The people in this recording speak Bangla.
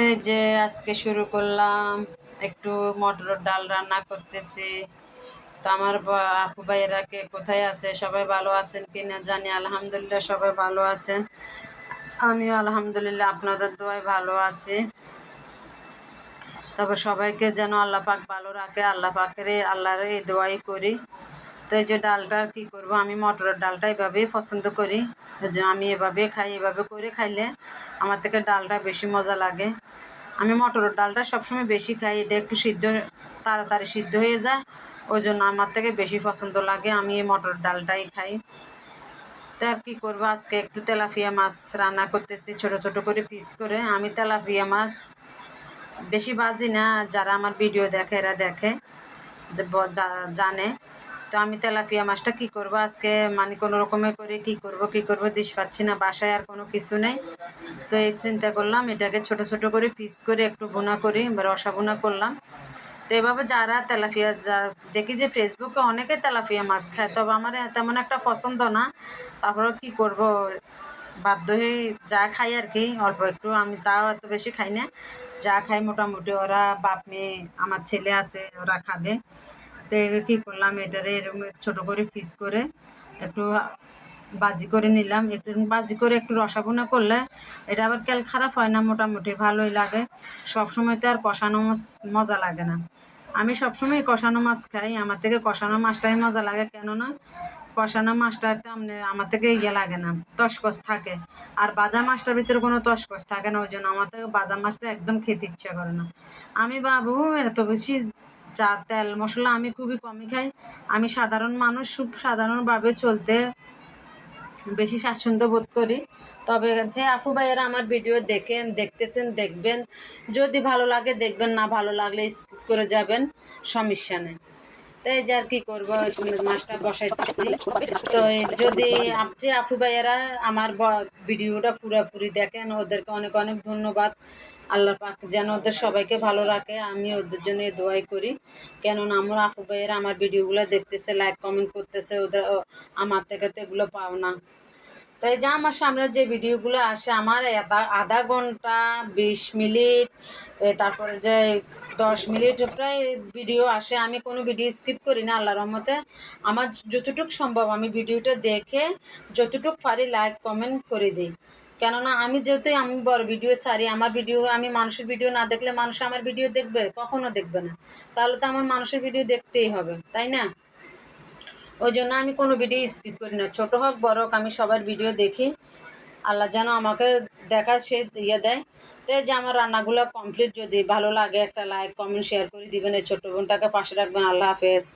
এই যে আজকে শুরু করলাম, একটু মটরের ডাল রান্না করতেছি। তো আমার আপু ভাইয়েরা কে, কোথায় আছে? সবাই ভালো আছেন কি না জানি, আলহামদুলিল্লাহ সবাই ভালো আছেন। আমিও আলহামদুলিল্লাহ আপনাদের দোয়ায় ভালো আছি। তবে সবাইকে যেন আল্লাহ পাক ভালো রাখে, আল্লাহ পাকের আল্লাহর এই দোয়াই করি। তো এই যে ডালটা কী করব? আমি মটরের ডালটা এভাবেই পছন্দ করি। যে আমি এভাবে খাই, এভাবে করে খাইলে আমার থেকে ডালটা বেশি মজা লাগে। আমি মটরের ডালটা সবসময় বেশি খাই, এটা একটু সিদ্ধ, তাড়াতাড়ি সিদ্ধ হয়ে যায়। ওই জন্য আমার থেকে বেশি পছন্দ লাগে, আমি এই মটর ডালটাই খাই। তো আর কী করব? আজকে একটু তেলাপিয়া মাছ রান্না করতেছি, ছোট ছোট করে পিস করে। আমি তেলাপিয়া মাছ বেশি বাজি না, যারা আমার ভিডিও দেখে এরা দেখে, যে জানে। তো আমি তেলাপিয়া মাছটা কি করব? আজকে মানে কোনো রকমে করে কি করব কি করব দিশ পাচ্ছি না, বাসায় আর কোনো কিছু নেই। তো এই চিন্তা করলাম, এটাকে ছোট ছোট করে পিস করে একটু বোনা করি রসা বোনা করলাম। তো এভাবে যারা তেলাপিয়া, যা দেখি যে ফেসবুকে অনেকে তেলাপিয়া মাছ খায়, তবে আমার তেমন একটা পছন্দ না। তারপরে কি করব? বাধ্য হয়ে যা খাই আর কি, অল্প একটু, আমি তাও এত বেশি খাই না। যা খাই মোটামুটি ওরা বাপ মেয়ে, আমার ছেলে আছে, ওরা খাবে। তো কী করলাম, এটারে এরকম ছোটো করে পিস করে একটু বাজি করে নিলাম। একটু বাজি করে একটু রসাবোনা করলে এটা আবার কেল খারাপ হয় না, মোটামুটি ভালোই লাগে। সবসময় তো আর কষানো মাছ মজা লাগে না। আমি সবসময় কষানো মাছ খাই, আমার থেকে কষানো মাছটাই মজা লাগে। কেননা কষানো মাছটাতে আমার থেকে ইয়ে লাগে না, তসকস থাকে। আর বাজা মাছটার ভিতরে কোনো তসকস থাকে না, ওই জন্য আমার থেকে বাজা মাছটা একদম খেতে ইচ্ছা করে না। আমি বাবু এত বেশি চা তেল মশলা আমি খুবই কমই খাই। আমি সাধারণ মানুষ খুব সাধারণভাবে চলতে বেশি স্বাচ্ছন্দ্য বোধ করি। তবে যে আফু ভাইয়েরা আমার ভিডিও দেখেন, দেখতেছেন, দেখবেন, যদি ভালো লাগে দেখবেন, না ভালো লাগলে স্কিপ করে যাবেন, সমস্যা নেই। তো এই যে আর কি করব মাছটা বসাইতেছি। তো যদি আপনি আপু ভাইয়েরা আমার ভিডিওটা পুরাপুরি দেখেন, ওদেরকে অনেক অনেক ধন্যবাদ। আল্লাহ পাক যেন ওদের সবাইকে ভালো রাখে, আমি ওদের জন্য দোয়াই করি। কেননা আমার আপু ভাইয়েরা আমার ভিডিওগুলো দেখতেছে লাইক কমেন্ট করতেছে, ওদের আমার থেকে তো এগুলো পাও না। তো এই যে আমার সামনে যে ভিডিওগুলো আসে, আমার আধা আধা ঘণ্টা, বিশ মিনিট তারপরে যে দশ মিনিট প্রায় ভিডিও আসে, আমি কোনো ভিডিও স্কিপ করি না আল্লাহ রহমতে। আমার যতটুক সম্ভব আমি ভিডিওটা দেখে যতটুক পারি লাইক কমেন্ট করে দিই। কেননা আমি যেহেতু আমি বড় ভিডিও সারি আমার ভিডিও, আমি মানুষের ভিডিও না দেখলে মানুষ আমার ভিডিও দেখবে? কখনো দেখবে না। তাহলে তো আমার মানুষের ভিডিও দেখতেই হবে, তাই না? ওই জন্য আমি কোনো ভিডিও স্কিপ করি না। ছোটো হোক, বড় হোক, আমি সবার ভিডিও দেখি। আল্লাহ যেন আমাকে দেখা, সে ইয়ে দেয়। তো যে আমার রান্নাগুলো কমপ্লিট যদি ভালো লাগে, একটা লাইক কমেন্ট শেয়ার করে দিবেন। এই ছোট্ট বোনটাকে পাশে রাখবেন। আল্লাহ হাফেজ।